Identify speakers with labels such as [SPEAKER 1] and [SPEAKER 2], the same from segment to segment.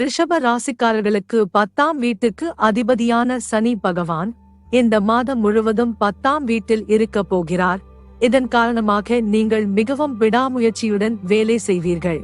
[SPEAKER 1] ரிஷப ராசிக்காரர்களுக்கு பத்தாம் வீட்டுக்கு அதிபதியான சனி பகவான் இந்த மாதம் முழுவதும் பத்தாம் வீட்டில் இருக்க போகிறார். இதன் காரணமாக நீங்கள் மிகவும் விடாமுயற்சியுடன் வேலை செய்வீர்கள்.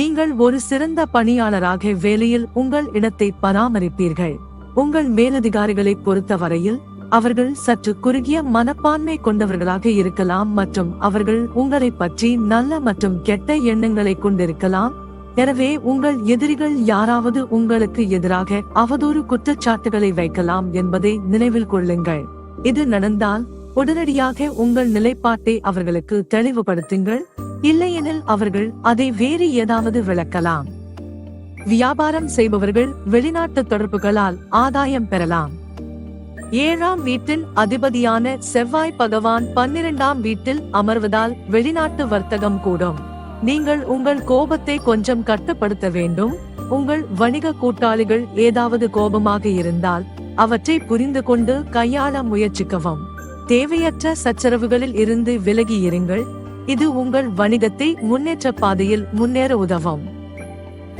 [SPEAKER 1] நீங்கள் ஒரு சிறந்த பணியாளராக வேலையில் உங்கள் இடத்தை பராமரிப்பீர்கள். உங்கள் மேலதிகாரிகளை பொறுத்தவரையில் அவர்கள் சற்று குறுகிய மனப்பான்மை கொண்டவர்களாக இருக்கலாம் மற்றும் அவர்கள் உங்களை பற்றி நல்ல மற்றும் கெட்ட எண்ணங்களை கொண்டிருக்கலாம். எனவே உங்கள் எதிரிகள் யாராவது உங்களுக்கு எதிராக அவதூறு குற்றச்சாட்டுகளை வைக்கலாம் என்பதை நினைவில் கொள்ளுங்கள். இது நடந்தால் உடனடியாக உங்கள் நிலைப்பாட்டை அவர்களுக்கு தெளிவுபடுத்துங்கள். இல்லையெனில் அவர்கள் அதை வேறு ஏதாவது விளக்கலாம். வியாபாரம் செய்பவர்கள் வெளிநாட்டு தொடர்புகளால் ஆதாயம் பெறலாம். ஏழாம் வீட்டில் அதிபதியான செவ்வாய் பகவான் பன்னிரெண்டாம் வீட்டில் அமர்வதால் வெளிநாட்டு வர்த்தகம் கூடும். நீங்கள் உங்கள் கோபத்தை கொஞ்சம் கட்டுப்படுத்த வேண்டும். உங்கள் வணிக கூட்டாளிகள் ஏதாவது கோபமாக இருந்தால் அவற்றை புரிந்து கொண்டு கையாள முயற்சிக்கவும். தேவையற்ற சச்சரவுகளில் இருந்து விலகி இருங்கள். இது உங்கள் வணிகத்தை முன்னேற்ற பாதையில் முன்னேற உதவும்.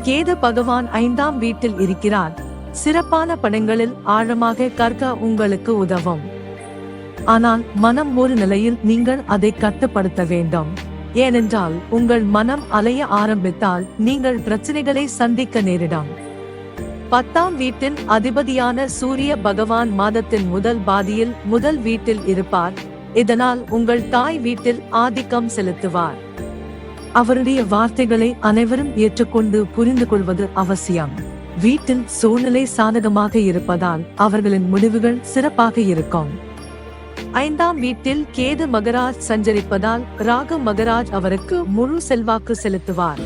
[SPEAKER 1] கேது பகவான் ஐந்தாம் வீட்டில் இருக்கிறார். சிறப்பான படங்களில் ஆழமாக கற்க உங்களுக்கு உதவும். ஆனால் மனம் ஒரு நிலையில் நீங்கள் அதை கட்டுப்படுத்த வேண்டும். ஏனென்றால் உங்கள் மனம் அலைய ஆரம்பித்தால் நீங்கள் பிரச்சனைகளை சந்திக்க நேரிடும் பத்தாம் வீட்டின் அதிபதியான சூரிய பகவான் மாதத்தின் முதல் பாதியில் முதல் வீட்டில் இருப்பார். இதனால் உங்கள் தாய் வீட்டில் ஆதிக்கம் செலுத்துவார். அவருடைய வார்த்தைகளை அனைவரும் ஏற்றுக்கொண்டு புரிந்து கொள்வது அவசியம். வீட்டில் சூழ்நிலை சாதகமாக இருப்பதால் அவர்களின் முடிவுகள் சிறப்பாக இருக்கும். ஐந்தாம் வீட்டில் கேது மகராஜ் சஞ்சரிப்பதால் ராகு மகராஜ் அவருக்கு முழு செல்வாக்கு செலுத்துவார்.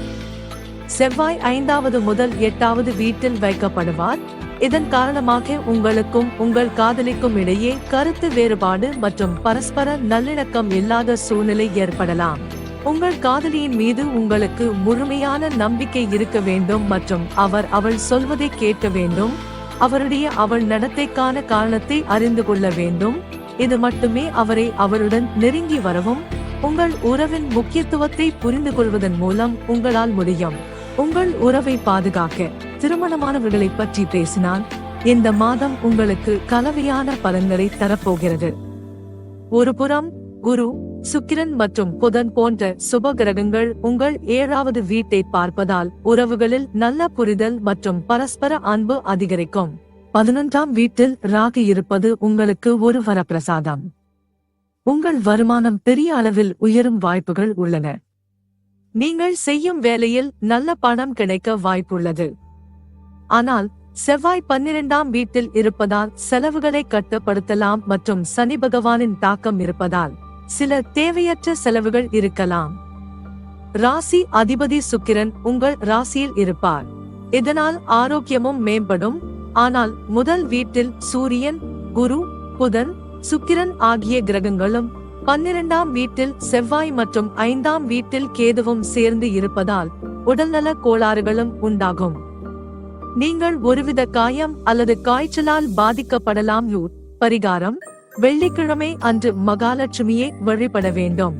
[SPEAKER 1] செவ்வாய் ஐந்தாவது முதல் எட்டாவது வீட்டில் வைக்கப்படுவார். இதன் காரணமாக உங்களுக்கும் உங்கள் காதலிக்கும் இடையே கருத்து வேறுபாடு மற்றும் பரஸ்பர நல்லிணக்கம் இல்லாத சூழ்நிலை ஏற்படலாம். உங்கள் காதலியின் மீது உங்களுக்கு முழுமையான நம்பிக்கை இருக்க வேண்டும் மற்றும் அவர் அவள் சொல்வதை கேட்க வேண்டும். அவருடைய அவள் நடத்தைக்கான காரணத்தை அறிந்து கொள்ள வேண்டும். இது மட்டுமே அவரை அவருடன் நெருங்கி வரவும் உங்கள் உறவின் முக்கியத்துவத்தை புரிந்து கொள்வதன் மூலம் உங்களால் முடியும். உங்கள் உறவை பாதுகாக்க திருமணமானவர்களை பற்றி பேசினால் இந்த மாதம் உங்களுக்கு கலவையான பலன்களை தரப்போகிறது. ஒரு புறம் குரு சுக்கிரன் மற்றும் புதன் போன்ற சுப கிரகங்கள் உங்கள் ஏழாவது வீட்டை பார்ப்பதால் உறவுகளில் நல்ல புரிதல் மற்றும் பரஸ்பர அன்பு அதிகரிக்கும். பதினொன்றாம் வீட்டில் ராகு இருப்பது உங்களுக்கு ஒரு வரப்பிரசாதம். உங்கள் வருமானம் பெரிய அளவில் உயரும் வாய்ப்புகள் உள்ளன. நீங்கள் செய்யும் வேலையில் நல்ல பணம் கிடைக்க வாய்ப்புள்ளது. ஆனால் செவ்வாய் பன்னிரெண்டாம் வீட்டில் இருப்பதால் செலவுகளை கட்டுப்படுத்தலாம் மற்றும் சனி பகவானின் தாக்கம் இருப்பதால் சில தேவையற்ற செலவுகள் இருக்கலாம். ராசி அதிபதி சுக்கிரன் உங்கள் ராசியில் இருப்பார். இதனால் ஆரோக்கியமும் மேம்படும். ஆனால் முதல் வீட்டில் சூரியன் குரு புதன் சுக்கிரன் ஆகிய கிரகங்களும் பன்னிரண்டாம் வீட்டில் செவ்வாய் மற்றும் ஐந்தாம் வீட்டில் கேதுவும் சேர்ந்து இருப்பதால் உடல்நல கோளாறுகளும் உண்டாகும். நீங்கள் ஒருவித காயம் அல்லது காய்ச்சலால் பாதிக்கப்படலாம். யூ பரிகாரம் வெள்ளிக்கிழமை அன்று மகாலட்சுமியை வழிபட வேண்டும்.